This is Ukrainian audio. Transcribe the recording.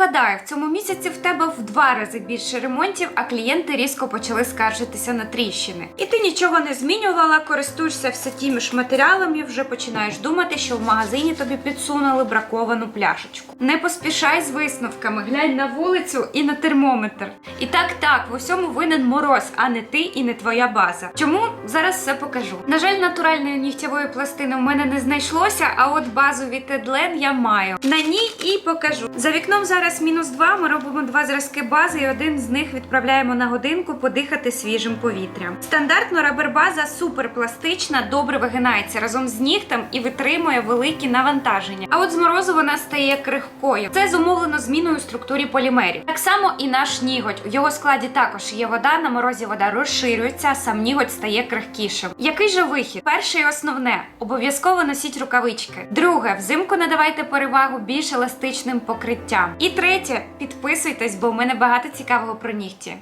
гадаю, в цьому місяці в тебе в два рази більше ремонтів, а клієнти різко почали скаржитися на тріщини. І ти нічого не змінювала, користуєшся все тими ж матеріалами, вже починаєш думати, що в магазині тобі підсунули браковану пляшечку. Не поспішай з висновками, глянь на вулицю і на термометр. І так, так, в усьому винен мороз, а не ти і не твоя база. Чому зараз все покажу? На жаль, натуральної нігтєвої пластини в мене не знайшлося, а от базу від Edlen я маю. На ній і покажу. За вікном зараз мінус 2, Ми робимо два зразки бази, і один з них відправляємо на годинку подихати свіжим повітрям. Стандартно рабер-база суперпластична, добре вигинається разом з нігтем і витримує великі навантаження. А от з морозу вона стає крихкою. Це зумовлено зміною у структурі полімерів. Так само і наш ніготь. У його складі також є вода. На морозі вода розширюється, а сам ніготь стає крихкішим. Який же вихід? Перше і основне обов'язково носіть рукавички. Друге, взимку надавайте перевагу більш еластичним покриттям. І третє, підписуйтесь, бо в мене багато цікавого про нігті.